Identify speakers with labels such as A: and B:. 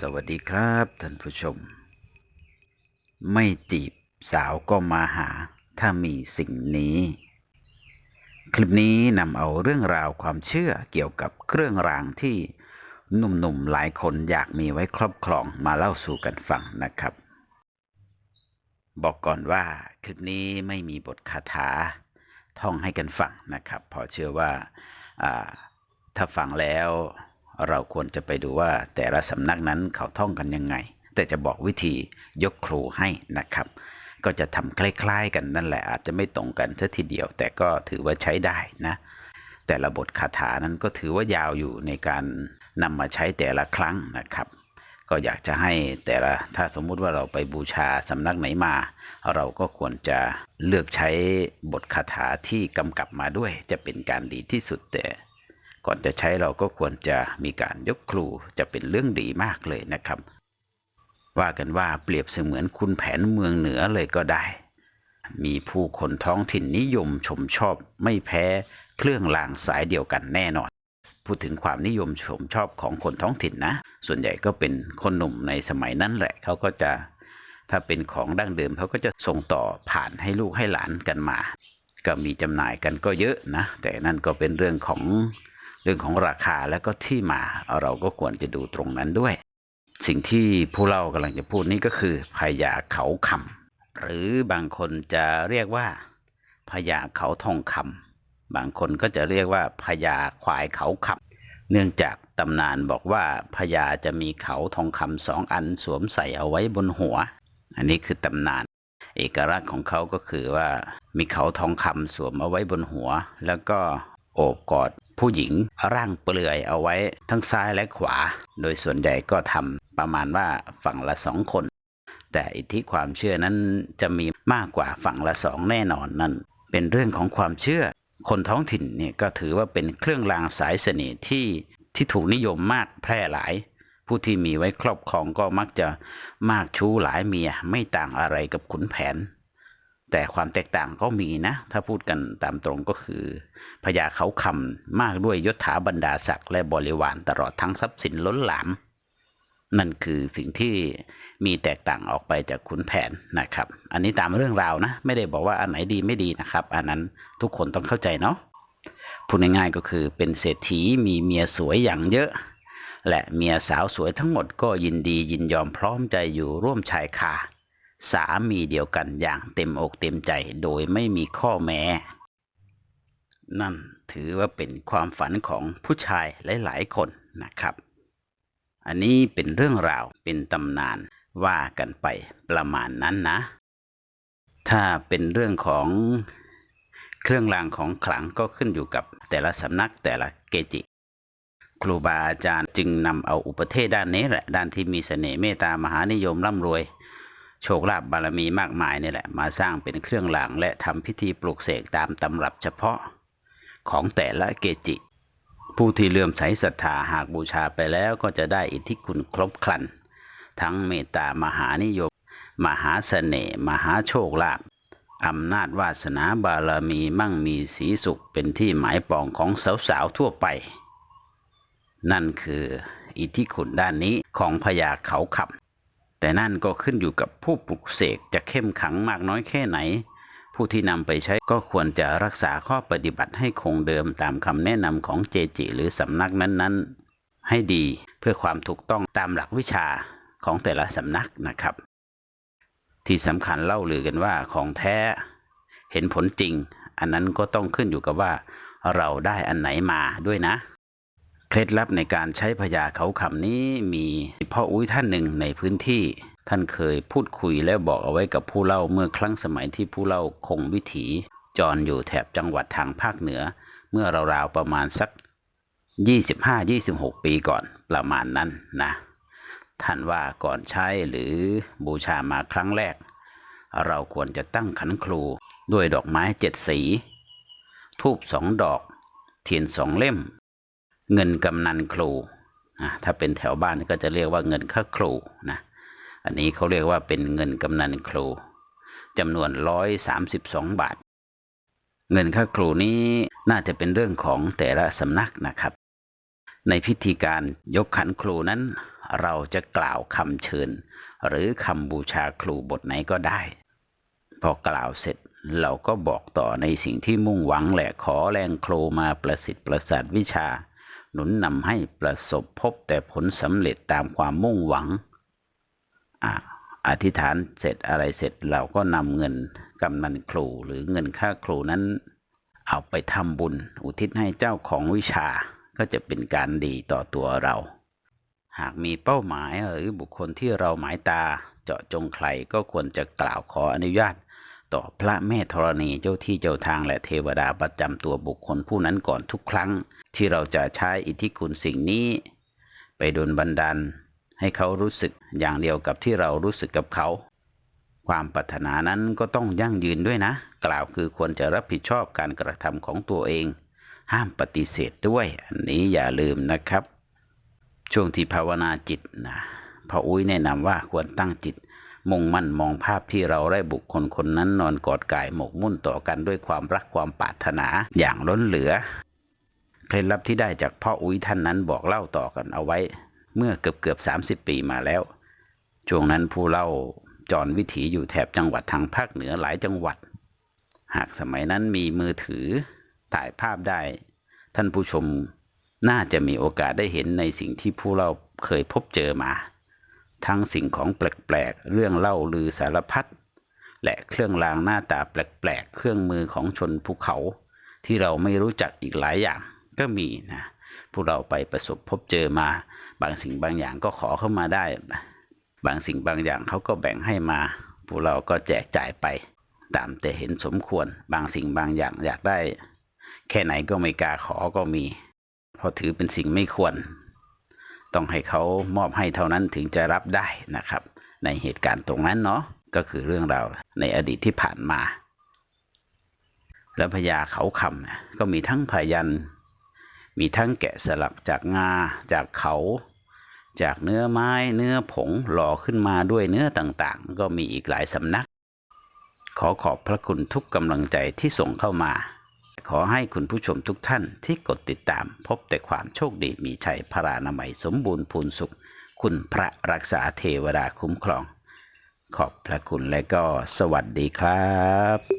A: สวัสดีครับท่านผู้ชม ไม่จีบสาวก็มาหาถ้ามีสิ่งนี้ คลิปนี้นำเอาเรื่องราวความเชื่อเกี่ยวกับเครื่องรางที่หนุ่มๆหลายคนอยากมีไว้ครอบครองมาเล่าสู่กันฟังนะครับ บอกก่อนว่าคลิปนี้ไม่มีบทคาถาท่องให้กันฟังนะครับเพราะเชื่อว่าอ่าถ้าฟังแล้ว เราควรจะไปดูว่าแต่ละสำนักนั้นเขาท่องกันยังไง แต่จะบอกวิธียกครูให้นะครับ ก็จะทำคล้ายๆ กันนั่นแหละอาจจะไม่ตรงกันทีเดียว แต่ก็ถือว่าใช้ได้นะ แต่ละบทคาถานั้นก็ถือว่ายาวอยู่ในการนำมาใช้แต่ละครั้งนะครับ ก็อยากจะให้แต่ละถ้าสมมุติว่าเราไปบูชาสำนักไหนมา เราก็ควรจะเลือกใช้บทคาถาที่กำกับมาด้วย จะเป็นการดีที่สุดแต่ ก่อนจะใช้เราก็ควรจะมีการยกครูจะเป็นเรื่องดีมากเลยนะครับ ว่ากันว่าเปรียบเสมือนคุณแผนเมืองเหนือเลยก็ได้ มีผู้คนท้องถิ่นนิยมชมชอบไม่แพ้เครื่องรางสายเดียวกันแน่นอน พูดถึงความนิยมชมชอบของคนท้องถิ่นนะ ส่วนใหญ่ก็เป็นคนหนุ่มในสมัยนั้นแหละเขาก็จะ ถ้าเป็นของดั้งเดิมเขาก็จะส่งต่อผ่านให้ลูกให้หลานกันมา ก็มีจำหน่ายกันก็เยอะนะ แต่นั่นก็เป็นเรื่องของ เรื่องของราคาแล้วก็ที่มาเราก็ควรจะดูตรงนั้นด้วย สิ่งที่ผู้เล่ากำลังจะพูดนี่ก็คือพญาเขาคำหรือบางคนจะเรียกว่าพญาเขาทองคำบางคนก็จะเรียกว่าพญาควายเขาคำเนื่องจากตำนานบอกว่าพญาจะมีเขาทองคำสองอันสวมใส่เอาไว้บนหัว อันนี้คือตำนาน เอกลักษณ์ของเขาก็คือว่ามีเขาทองคำสวมเอาไว้บนหัว แล้วก็โอบกอด ผู้หญิงร่างเปลือยเอาไว้ทั้งซ้ายและขวา โดยส่วนใหญ่ก็ทำประมาณว่าฝั่งละสองคน แต่อิทธิความเชื่อนั้นจะมีมากกว่าฝั่งละสองแน่นอนนั่น เป็นเรื่องของความเชื่อ คนท้องถิ่นเนี่ยก็ถือว่าเป็นเครื่องรางสายเสน่ห์ที่ที่ถูกนิยมมากแพร่หลาย ผู้ที่มีไว้ครอบครองก็มักจะมากชู้หลายเมียไม่ต่างอะไรกับขุนแผน แต่ความแตกต่างก็มีนะ ถ้าพูดกันตามตรงก็คือพญาเขาคำมากด้วยยศถาบรรดาศักดิ์และบริวารตลอดทั้งทรัพย์สินล้นหลาม นั่นคือสิ่งที่มีแตกต่างออกไปจากขุนแผนนะครับ อันนี้ตามเรื่องราวนะ ไม่ได้บอกว่าอันไหนดีไม่ดีนะครับ อันนั้นทุกคนต้องเข้าใจเนาะพูดง่ายๆก็คือเป็นเศรษฐีมีเมียสวยอย่างเยอะ และเมียสาวสวยทั้งหมดก็ยินดียินยอมพร้อมใจอยู่ร่วมชายคา สามีเดียวกันอย่างเต็มอกเต็มใจโดยไม่มีข้อแม้ นั่นถือว่าเป็นความฝันของผู้ชายหลาย ๆ คนนะครับ อันนี้เป็นเรื่องราวเป็นตำนานว่ากันไปประมาณนั้นนะ ถ้าเป็นเรื่องของเครื่องรางของขลังก็ขึ้นอยู่กับแต่ละสำนักแต่ละเกจิ ครูบาอาจารย์จึงนำเอาอุปเทศด้านนี้แหละ ด้านที่มีเสน่ห์เมตตามหานิยมร่ำรวย โชคลาภบารมีมากมายนี่แหละ มาสร้างเป็นเครื่องรางและทำพิธีปลูกเสกตามตำรับเฉพาะของแต่ละเกจิ ผู้ที่เลื่อมใสศรัทธาหากบูชาไปแล้วก็จะได้อิทธิคุณครบครัน ทั้งเมตตามหานิยม มหาเสน่ห์มหาโชคลาภอำนาจวาสนาบารมีมั่งมีสีสุขเป็นที่หมายปองของสาวๆทั่วไป นั่นคืออิทธิคุณด้านนี้ของพญาเขาขับ แต่นั่นก็ขึ้นอยู่กับผู้ปลุกเสกจะเข้มขังมากน้อยแค่ไหน ผู้ที่นำไปใช้ก็ควรจะรักษาข้อปฏิบัติให้คงเดิมตามคำแนะนำของเจจิหรือสำนักนั้นๆ ให้ดีเพื่อความถูกต้องตามหลักวิชาของแต่ละสำนักนะครับ ที่สำคัญเล่าลือกันว่าของแท้เห็นผลจริง อันนั้นก็ต้องขึ้นอยู่กับว่าเราได้อันไหนมาด้วยนะ เคล็ดลับในการใช้พญาเขาคำนี้มีพ่ออุ้ยท่านหนึ่งในพื้นที่ ท่านเคยพูดคุยและบอกเอาไว้กับผู้เล่าเมื่อครั้งสมัยที่ผู้เล่าคงวิถี จรอยู่แถบจังหวัดทางภาคเหนือ เมื่อราวๆประมาณสัก 25-26 ปีก่อนประมาณนั้นนะ ท่านว่าก่อนใช้หรือบูชามาครั้งแรก เราควรจะตั้งขันครูด้วยดอกไม้เจ็ดสีทูบสองดอก เทียนสองเล่ม เงินกำนันครูอะถ้าเป็นแถวบ้านก็จะเรียกว่าเงินค่าครูนะอันนี้เขาเรียกว่าเป็นเงินกำนันครูจำนวนร้อยสามสิบสองบาท เงินค่าครูนี้น่าจะเป็นเรื่องของแต่ละสำนักนะครับ ในพิธีการยกขันครูนั้น เราจะกล่าวคำเชิญ หรือคำบูชาครูบทไหนก็ได้ พอกล่าวเสร็จเราก็บอกต่อในสิ่งที่มุ่งหวังแหละขอแรงครูมาประสิทธิ์ประสาทวิชา หนุนนำให้ประสบพบแต่ผลสำเร็จตามความมุ่งหวังอ่าอธิษฐานเสร็จอะไรเสร็จเราก็นำเงินกำนันครูหรือเงินค่าครูนั้น เอาไปทำบุญ อุทิศให้เจ้าของวิชาก็จะเป็นการดีต่อตัวเรา หากมีเป้าหมายหรือบุคคลที่เราหมายตาเจาะจงใครก็ควรจะกล่าวขออนุญาต ต่อพระแม่ธรณีเจ้าที่เจ้าทางและเทวดาประจำตัวบุคคลผู้นั้นก่อนทุกครั้ง ที่เราจะใช้อิทธิคุณสิ่งนี้ ไปดลบันดาลให้เขารู้สึกอย่างเดียวกับที่เรารู้สึกกับเขา ความปรารถนานั้นก็ต้องยั่งยืนด้วยนะ กล่าวคือควรจะรับผิดชอบการกระทำของตัวเอง ห้ามปฏิเสธด้วย อันนี้อย่าลืมนะครับ ช่วงที่ภาวนาจิตนะพระอุ้ยแนะนำว่าควรตั้งจิต มุ่งมั่นมองภาพที่เราได้บุคคลคนนั้นนอนกอดกายหมกมุ่นต่อกันด้วยความรักความปรารถนาอย่างล้นเหลือ เคล็ดลับที่ได้จากพ่ออุ้ยท่านนั้นบอกเล่าต่อกันเอาไว้ เมื่อเกือบเกือบสาปีมาแล้ว ช่วงนั้นผู้เล่าจรวิถีอยู่แถบจังหวัดทางภาคเหนือหลายจังหวัด หากสมัยนั้นมีมือถือถ่ายภาพได้ ท่านผู้ชมน่าจะมีโอกาสได้เห็นในสิ่งที่ผู้เล่าเคยพบเจอมา ทั้งสิ่งของแปลกๆ เรื่องเล่าลือสารพัด และเครื่องรางหน้าตาแปลกๆ เครื่องมือของชนภูเขา ที่เราไม่รู้จักอีกหลายอย่างก็มีนะ พวกเราไปประสบพบเจอมา บางสิ่งบางอย่างก็ขอเข้ามาได้ บางสิ่งบางอย่างเขาก็แบ่งให้มา พวกเราก็แจกจ่ายไป ตามแต่เห็นสมควร บางสิ่งบางอย่างอยากได้ แค่ไหนก็ไม่กล้าขอก็มี เพราะถือเป็นสิ่งไม่ควร ต้องให้เขามอบให้เท่านั้นถึงจะรับได้นะครับ ในเหตุการณ์ตรงนั้นเนาะก็คือเรื่องราวในอดีตที่ผ่านมา แล้วพญาเขาคำก็มีทั้งพยัน มีทั้งแกะสลักจากงาจากเขา จากเนื้อไม้เนื้อผงหล่อขึ้นมาด้วยเนื้อต่างๆ ก็มีอีกหลายสำนัก ขอขอบพระคุณทุกกำลังใจที่ส่งเข้ามา ขอให้คุณผู้ชมทุกท่านที่กดติดตามพบแต่ความโชคดีมีชัยพรานามัยสมบูรณ์พูนสุข คุณพระรักษาเทวดาคุ้มครอง ขอบพระคุณและก็สวัสดีครับ